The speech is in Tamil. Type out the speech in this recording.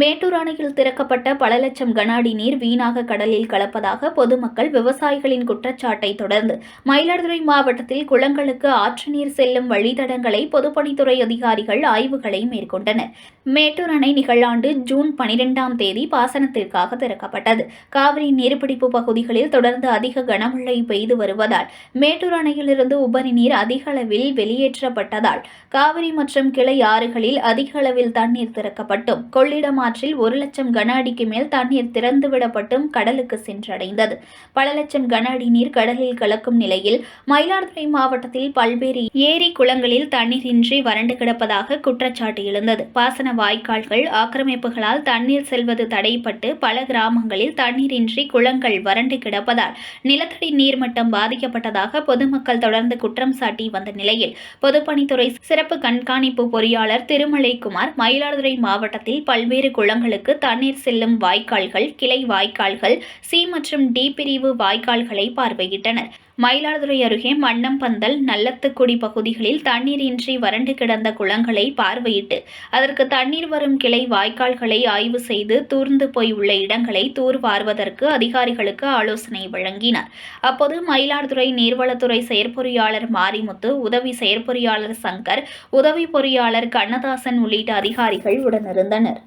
மேட்டூர் அணையில் திறக்கப்பட்ட பல லட்சம் கன அடி நீர் வீணாக கடலில் கலப்பதாக பொதுமக்கள் விவசாயிகளின் குற்றச்சாட்டை தொடர்ந்து மயிலாடுதுறை மாவட்டத்தில் குளங்களுக்கு ஆற்று நீர் செல்லும் வழித்தடங்களை பொதுப்பணித்துறை அதிகாரிகள் ஆய்வுகளை மேற்கொண்டனர். மேட்டூர் அணை நிகழாண்டு ஜூன் பனிரெண்டாம் தேதி பாசனத்திற்காக திறக்கப்பட்டது. காவிரி நீர்பிடிப்பு பகுதிகளில் தொடர்ந்து அதிக கனமழை பெய்து வருவதால் மேட்டூர் அணையிலிருந்து உபரி நீர் அதிக அளவில் வெளியேற்றப்பட்டதால் காவிரி மற்றும் கிளை ஆறுகளில் அதிக அளவில் தண்ணீர் திறக்கப்பட்டும். கொள்ளிடம் ஆற்றில் ஒரு லட்சம் கன அடிக்கு மேல் தண்ணீர் திறந்துவிடப்பட்டும் கடலுக்கு சென்றடைந்தது. பல லட்சம் கன அடி நீர் கடலில் கலக்கும் நிலையில் மயிலாடுதுறை மாவட்டத்தில் பல்வேறு ஏரி குளங்களில் தண்ணீரின்றி வறண்டு கிடப்பதாக குற்றச்சாட்டு எழுந்தது. பாசன வாய்க்கால்கள் ஆக்கிரமிப்புகளால் தண்ணீர் செல்வது தடைப்பட்டு பல கிராமங்களில் தண்ணீரின்றி குளங்கள் வறண்டு கிடப்பதால் நிலத்தடி நீர்மட்டம் பாதிக்கப்பட்டதாக பொதுமக்கள் தொடர்ந்து குற்றம் சாட்டி வந்த நிலையில் பொதுப்பணித்துறை சிறப்பு கண்காணிப்பு பொறியாளர் திருமலைக்குமார் மயிலாடுதுறை மாவட்டத்தில் பல்வேறு குளங்களுக்கு தண்ணீர் செல்லும் வாய்க்கால்கள் கிளை வாய்க்கால்கள் சி மற்றும் டி பிரிவு வாய்க்கால்களை பார்வையிட்டனர். மயிலாடுதுறை அருகே மன்னம்பந்தல் நல்லத்துக்குடி பகுதிகளில் தண்ணீரின்றி வறண்டு கிடந்த குளங்களை பார்வையிட்டு அதற்கு தண்ணீர் வரும் கிளை வாய்க்கால்களை ஆய்வு செய்து தூர்ந்து போய் உள்ள இடங்களை தூர்வார்வதற்கு அதிகாரிகளுக்கு ஆலோசனை வழங்கினார். அப்போது மயிலாடுதுறை நீர்வளத்துறை செயற்பொறியாளர் மாரிமுத்து உதவி செயற்பொறியாளர் சங்கர் உதவி பொறியாளர் கண்ணதாசன் உள்ளிட்ட அதிகாரிகள் உடனிருந்தனர்.